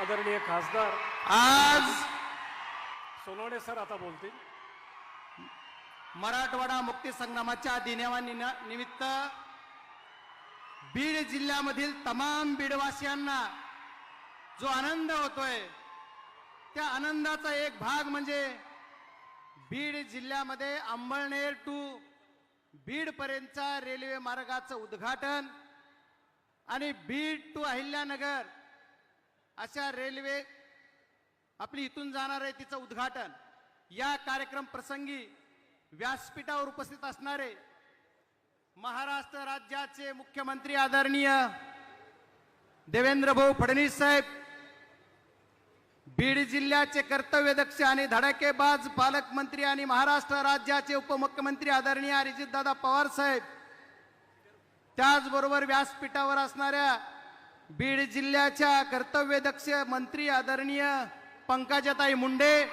आदरणीय खासदार आज सोनवणे सर आता बोलतील. मराठवाडा मुक्ती संग्रामाच्या दिनावानिना निमित्त बीड जिल्ह्यामधील तमाम बीडवासियांना जो आनंद होतोय त्या आनंदाचा एक भाग म्हणजे बीड जिल्ह्यामध्ये अंबळनेर टू बीड पर्यंतच्या रेल्वे मार्गाचं उद्घाटन आणि बीड टू अहिल्यानगर अशा रेल्वे आपली इथून जाणार आहे तिचं उद्घाटन. या कार्यक्रम प्रसंगी व्यासपीठावर उपस्थित असणारे महाराष्ट्र राज्याचे मुख्यमंत्री आदरणीय देवेंद्र भाऊ फडणवीस साहेब बीड जिल्ह्याचे कर्तव्यदक्ष आणि धडाकेबाज पालकमंत्री आणि महाराष्ट्र राज्याचे उपमुख्यमंत्री आदरणीय अरिजितदादा पवार साहेब त्याचबरोबर व्यासपीठावर असणाऱ्या बीड जिल्ह्याच्या कर्तव्यदक्ष मंत्री आदरणीय पंकजाताई मुंडे.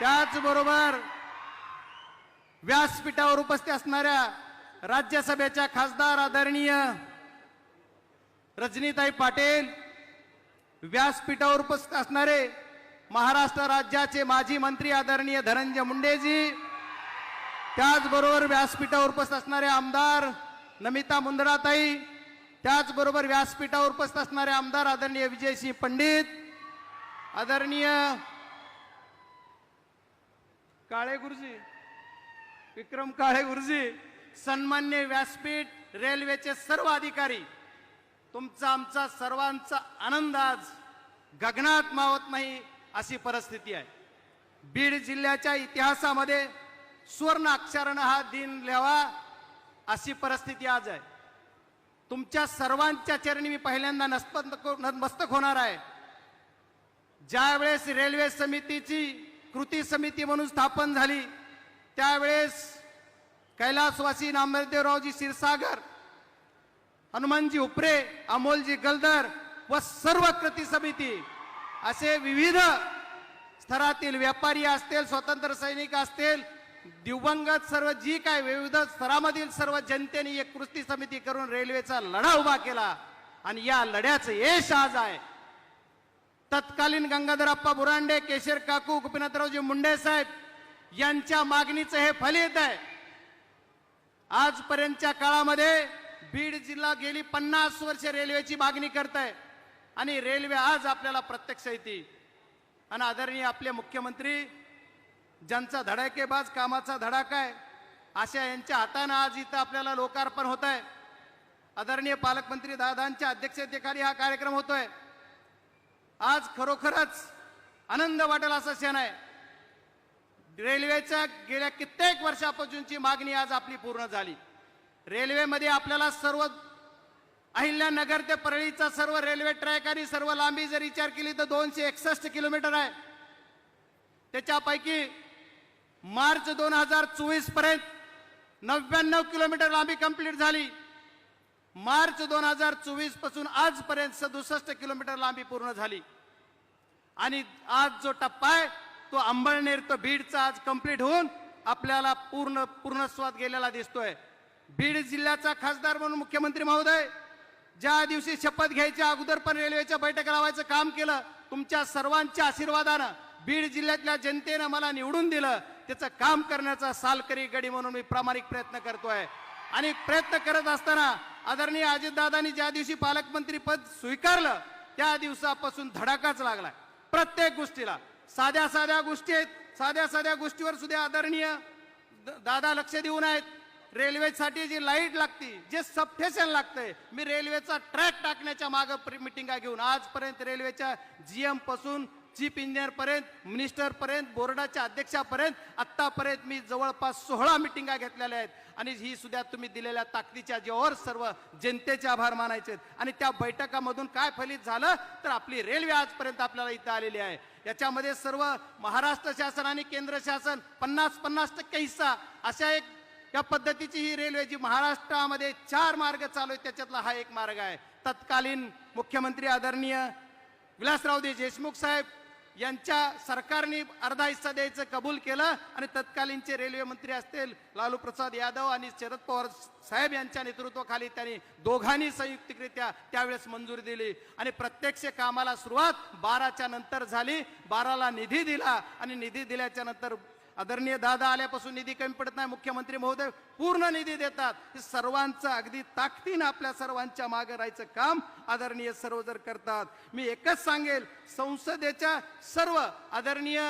त्याचबरोबर व्यासपीठावर उपस्थित असणाऱ्या राज्यसभेच्या खासदार आदरणीय रजनीताई पाटील व्यासपीठावर उपस्थित असणारे महाराष्ट्र राज्याचे माजी मंत्री आदरणीय धनंजय मुंडेजी त्याचबरोबर व्यासपीठावर उपस्थित असणारे आमदार नमिता मुंदडाताई त्याचबरोबर व्यासपीठावर उपस्थित असणारे आमदार आदरणीय विजयसिंह पंडित आदरणीय काळे गुरुजी विक्रम काळे गुरुजी सन्मान्य व्यासपीठ रेल्वेचे सर्व अधिकारी तुमचा आमचा सर्वांचा आनंद आज गगनात मावत नाही अशी परिस्थिती आहे. बीड जिल्ह्याच्या इतिहासामध्ये सुवर्ण अक्षरानं हा दिन लिहावा अशी परिस्थिती आज आहे. तुमच्या सर्वांच्या चरणी मी पहिल्यांदा नस्तक नतमस्तक होणार आहे. ज्यावेळेस रेल्वे समितीची कृती समिती म्हणून स्थापन झाली त्यावेळेस कैलासवासी नामदेवरावजी क्षीरसागर हनुमानजी उपरे अमोलजी गलदर व सर्व कृती समिती असे विविध स्तरातील व्यापारी असतील स्वतंत्र सैनिक असतील दिवंगत सर्व जी काय विविध स्तरामधील सर्व जनतेने एक कृती समिती करून रेल्वेचा लढा उभा केला आणि या लढ्याचं यश आज आहे. तत्कालीन गंगाधरप्पा बुरांडे केशर काकू गोपीनाथरावजी मुंडे साहेब यांच्या मागणीचं हे फलित आहे. आजपर्यंतच्या काळामध्ये बीड जिल्हा गेली पन्नास वर्ष रेल्वेची मागणी करत आहे आणि रेल्वे आज आपल्याला प्रत्यक्ष येते. आणि आदरणीय आपले मुख्यमंत्री ज्यांचा धडाकेबाज कामाचा धडाका आहे अशा यांच्या हातानं आज इथं आपल्याला लोकार्पण होत आहे आदरणीय पालकमंत्री दादांच्या अध्यक्षतेखाली हा कार्यक्रम होतोय. आज खरोखरच आनंद वाटेल असा क्षण आहे. रेल्वेच्या गेल्या कित्येक वर्षापासूनची मागणी आज आपली पूर्ण झाली. रेल्वेमध्ये आपल्याला सर्व अहिल्यानगर ते परळीचा सर्व रेल्वे ट्रॅक आणि सर्व लांबी जर विचार केली तर दोनशे एकसष्ट किलोमीटर आहे. त्याच्यापैकी मार्च दोन हजार चोवीसपर्यंत नव्याण्णव किलोमीटर लांबी कंप्लीट झाली. मार्च दोन हजार चोवीसपासून आजपर्यंत सदुसष्ट किलोमीटर लांबी पूर्ण झाली. आणि आज जो टप्पा आहे तो अंबळनेर तो बीडचा आज कंप्लीट होऊन आपल्याला पूर्ण पूर्णस्वाद गेलेला दिसतोय. बीड जिल्ह्याचा खासदार म्हणून मुख्यमंत्री महोदय ज्या दिवशी शपथ घ्यायच्या अगोदर पण रेल्वेच्या बैठक लावायचं काम केलं तुमच्या सर्वांच्या आशीर्वादानं बीड जिल्ह्यातल्या जनतेनं मला निवडून दिलं. त्याचं काम करण्याचा सालकरी गडी म्हणून मी प्रामाणिक प्रयत्न करतोय. आणि प्रयत्न करत असताना आदरणीय अजितदादांनी ज्या दिवशी पालकमंत्री पद स्वीकारलं त्या दिवसापासून धडाकाच लागलाय. प्रत्येक गोष्टीला. साध्या साध्या गोष्टी आहेत. साध्या साध्या गोष्टीवर सुद्धा आदरणीय द- दादा लक्ष देऊन आहेत. रेल्वेसाठी जी लाइट लागती जे सबस्टेशन लागतंय मी रेल्वेचा ट्रॅक टाकण्याच्या मागं मिटिंगा घेऊन आजपर्यंत रेल्वेच्या जीएमपासून चीफ इंजिनियर पर्यंत मिनिस्टर पर्यंत बोर्डाच्या अध्यक्षापर्यंत आतापर्यंत मी जवळपास सोहळा मिटिंगा घेतलेल्या आहेत. आणि ही सुद्धा तुम्ही दिलेल्या ताकदीच्या जेवर सर्व जनतेचे आभार मानायचे आहेत. आणि त्या बैठकामधून काय फलित झालं तर आपली रेल्वे आजपर्यंत आपल्याला इथं आलेली आहे. याच्यामध्ये सर्व महाराष्ट्र शासन आणि केंद्र शासन पन्नास पन्नास टक्के हिस्सा अशा एक या पद्धतीची ही रेल्वे जी महाराष्ट्रामध्ये चार मार्ग चालू आहेत त्याच्यातला हा एक मार्ग आहे. तत्कालीन मुख्यमंत्री आदरणीय विलासराव देशमुख साहेब यांच्या सरकारने अर्धा हिस्सा द्यायचं कबूल केलं आणि तत्कालीनचे रेल्वे मंत्री असतील लालू प्रसाद यादव आणि शरद पवार साहेब यांच्या नेतृत्वाखाली त्यांनी दोघांनी संयुक्तिकरित्या त्यावेळेस मंजुरी दिली. आणि प्रत्यक्ष कामाला सुरुवात बाराच्या नंतर झाली. बाराला निधी दिला आणि निधी दिल्याच्या नंतर आदरणीय दादा आल्यापासून निधी कमी पडत नाही मुख्यमंत्री महोदय पूर्ण निधी देतात. हे सर्वांचं अगदी ताकदीनं आपल्या सर्वांच्या मागे राहायचं काम आदरणीय सर्व जर करतात. मी एकच सांगेल संसदेच्या सर्व आदरणीय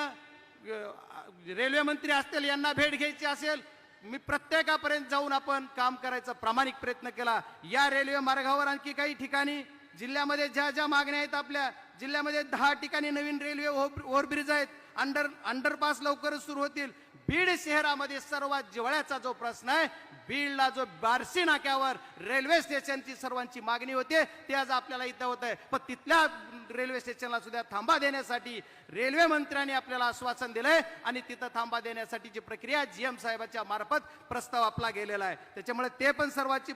रेल्वेमंत्री रेल्वे मंत्री असतील यांना भेट घ्यायची असेल मी प्रत्येकापर्यंत जाऊन आपण काम करायचा प्रामाणिक प्रयत्न केला. या रेल्वे मार्गावर आणखी काही ठिकाणी जिल्ह्यामध्ये ज्या ज्या मागण्या आहेत आपल्या जिल्ह्यामध्ये दहा ठिकाणी नवीन रेल्वे ओव्हरब्रिज आहेत. अंडर अंडरपास लवकरच सुरू होतील. बीड शहरामध्ये सर्वात जिव्हाळ्याचा जो प्रश्न आहे बीडला जो बार्सी नाक्यावर रेल्वे स्टेशनची सर्वांची मागणी होते ते आज आपल्याला इथं होत आहे. पण तिथल्या रेल्वे स्टेशनला सुद्धा थांबा देण्यासाठी रेल्वे मंत्र्यांनी आपल्याला आश्वासन दिलंय आणि तिथं थांबा देण्यासाठीची प्रक्रिया जीएम साहेबाच्या मार्फत प्रस्ताव आपला गेलेला आहे. त्याच्यामुळे ते पण सर्वांची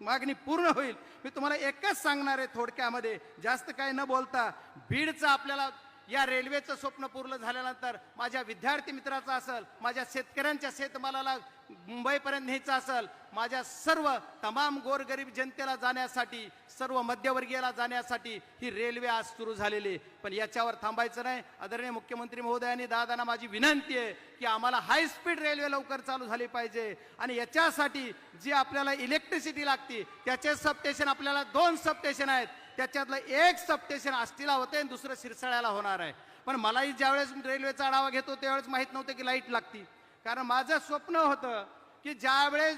मागणी पूर्ण होईल. मी तुम्हाला एकच सांगणार आहे थोडक्यामध्ये जास्त काही न बोलता बीडचा आपल्याला या रेल्वेचं स्वप्न पूर्ण झाल्यानंतर माझ्या विद्यार्थी मित्राचं असेल माझ्या शेतकऱ्यांच्या शेतमालाला मुंबईपर्यंत न्यायचं असेल माझ्या सर्व तमाम गोरगरीब जनतेला जाण्यासाठी सर्व मध्यवर्गीयाला जाण्यासाठी ही रेल्वे आज सुरू झालेली आहे. पण याच्यावर थांबायचं नाही. आदरणीय मुख्यमंत्री महोदयांनी दादांना माझी विनंती आहे की आम्हाला हाय स्पीड रेल्वे लवकर चालू झाली पाहिजे. आणि याच्यासाठी जी आपल्याला इलेक्ट्रिसिटी लागते त्याचे सबस्टेशन आपल्याला दोन सबस्टेशन आहेत. त्याच्यातलं एक सबस्टेशन आष्टीला होते आणि दुसरं शिरसाळ्याला होणार आहे. पण मलाही ज्यावेळेस रेल्वेचा आढावा घेतो त्यावेळेस माहीत नव्हतं की लाइट लागती. कारण माझं स्वप्न होतं की ज्यावेळेस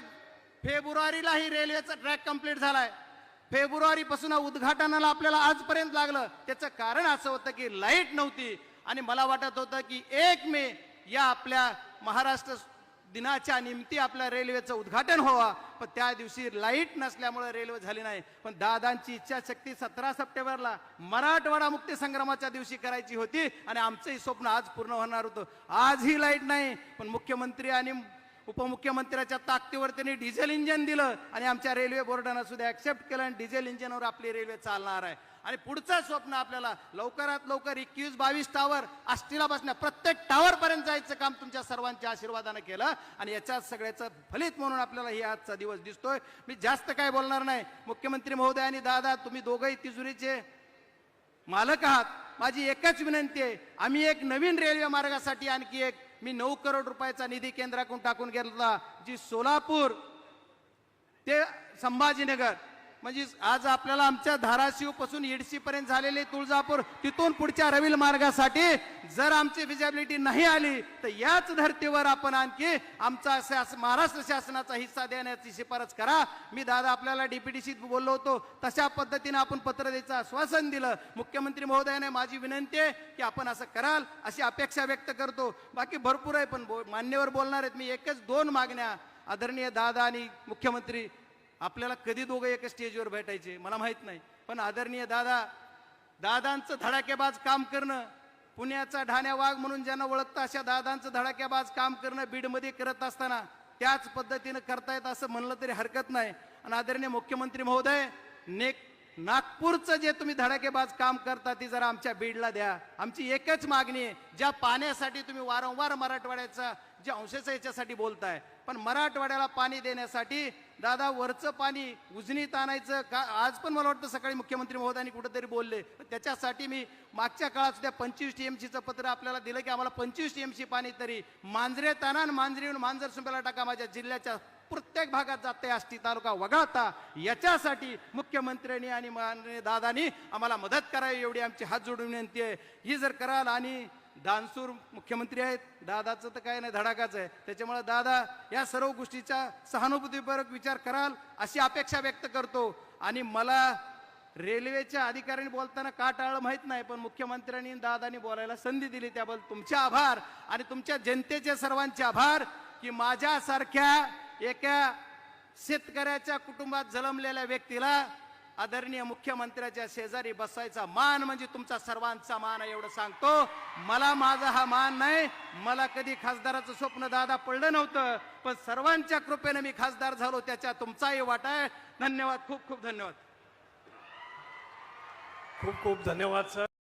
फेब्रुवारीला ही रेल्वेचा ट्रॅक कंप्लीट झालाय फेब्रुवारीपासून उद्घाटनाला आपल्याला आजपर्यंत लागलं. त्याचं कारण असं होतं की लाइट नव्हती आणि मला वाटत होतं की एक मे या आपल्या महाराष्ट्र दिनाच्या निमित्ती आपल्या रेल्वेचं उद्घाटन व्हावा. पण त्या दिवशी लाइट नसल्यामुळे रेल्वे झाली नाही. पण दादांची इच्छाशक्ती सतरा सप्टेंबरला मराठवाडा मुक्ती संग्रामाच्या दिवशी करायची होती आणि आमचंही स्वप्न आज पूर्ण होणार होतं. आजही लाइट नाही पण मुख्यमंत्री आणि उपमुख्यमंत्र्याच्या ताकदीवर त्यांनी डिझेल इंजिन दिलं आणि आमच्या रेल्वे बोर्डानं सुद्धा ऍक्सेप्ट केलं आणि डिझेल इंजिनवर आपली रेल्वे चालणार आहे. आणि पुढचं स्वप्न आपल्याला लवकरात लवकर एकवीस बावीस टावर आष्टीला बसण्या प्रत्येक टावर पर्यंत जायचं काम तुमच्या सर्वांच्या आशीर्वादानं केलं. आणि याच्या सगळ्याचं फलित म्हणून आपल्याला हे आजचा दिवस दिसतोय. मी जास्त काय बोलणार नाही. मुख्यमंत्री महोदय आणि दादा तुम्ही दोघंही तिजुरीचे मालक आहात. माझी एकच विनंती आहे. आम्ही एक नवीन रेल्वे मार्गासाठी आणखी एक मी नऊ करोड रुपयाचा निधी केंद्राकडून टाकून घेतला जी सोलापूर ते संभाजीनगर. म्हणजे आज आपल्याला आमच्या धाराशिवपासून येडशी पर्यंत झालेले तुळजापूर तिथून पुढच्या रविल मार्गासाठी जर आमची विजिबिलिटी नाही आली तर याच धर्तीवर आपण आणखी आमचा शास महाराष्ट्र शासनाचा हिस्सा देण्याची शिफारस करा. मी दादा आपल्याला डीपीडीसीत बोललो होतो तशा पद्धतीने आपण पत्र द्यायचं आश्वासन दिलं. मुख्यमंत्री महोदयाने माझी विनंती आहे की आपण असं कराल अशी अपेक्षा व्यक्त करतो. बाकी भरपूर आहे पण बो- मान्यवर बोलणार आहेत मी एकच दोन मागण्या आदरणीय दादा आणि मुख्यमंत्री आपल्याला कधी दोघं एका स्टेजवर भेटायचे मला माहीत नाही. पण आदरणीय दादा दादांचं धडाकेबाज काम करणं पुण्याचा ढाण्या वाघ म्हणून ज्यांना ओळखतं अशा दादांचं धडाकेबाज काम करणं बीडमध्ये करत असताना त्याच पद्धतीनं करतायत असं म्हणलं तरी हरकत नाही. आणि आदरणीय मुख्यमंत्री महोदय नेक नागपूरचं जे तुम्ही धडाकेबाज काम करता ती जरा आमच्या बीडला द्या. आमची एकच मागणी आहे ज्या पाण्यासाठी तुम्ही वारंवार मराठवाड्याचा जे अंशेचा याच्यासाठी बोलताय पण मराठवाड्याला पाणी देण्यासाठी दादा वरचं पाणी उजनीत आणायचं का? आज पण मला वाटतं सकाळी मुख्यमंत्री महोदयांनी कुठंतरी बोलले. त्याच्यासाठी मी मागच्या काळात सुद्धा पंचवीस टी एम सीचं पत्र आपल्याला दिलं की आम्हाला पंचवीस टी एम सी पाणी तरी मांजरे ताना मांजरे मांजरीहून मांजर सुंब्याला टाका माझ्या जिल्ह्याच्या प्रत्येक भागात जाते आष्टी तालुका वगळता. याच्यासाठी मुख्यमंत्र्यांनी आणि माननीय दादानी आम्हाला मदत करावी एवढी आमची हात जोडून विनंती आहे. ही जर कराल आणि दानसूर मुख्यमंत्री आहेत. दादाचं तर काय नाही धडाकाच आहे. त्याच्यामुळे दादा या सर्व गोष्टीचा सहानुभूतीपूर्वक विचार कराल अशी अपेक्षा व्यक्त करतो. आणि मला रेल्वेच्या अधिकाऱ्यांनी बोलताना का टाळलं माहीत नाही पण मुख्यमंत्र्यांनी दादानी बोलायला संधी दिली. त्याबद्दल तुमचे आभार आणि तुमच्या जनतेचे सर्वांचे आभार की माझ्यासारख्या एका शेतकऱ्याच्या कुटुंबात जन्मलेल्या व्यक्तीला आदरणीय मुख्यमंत्र्याच्या शेजारी बसायचा मान म्हणजे तुमचा सर्वांचा मान आहे एवढं सांगतो. मला माझा हा मान नाही. मला कधी खासदाराचं स्वप्न दादा पडलं नव्हतं. पण सर्वांच्या कृपेनं मी खासदार झालो त्याच्या तुमचाही वाटा आहे. धन्यवाद खूप खूप धन्यवाद. खूप खूप धन्यवाद सर.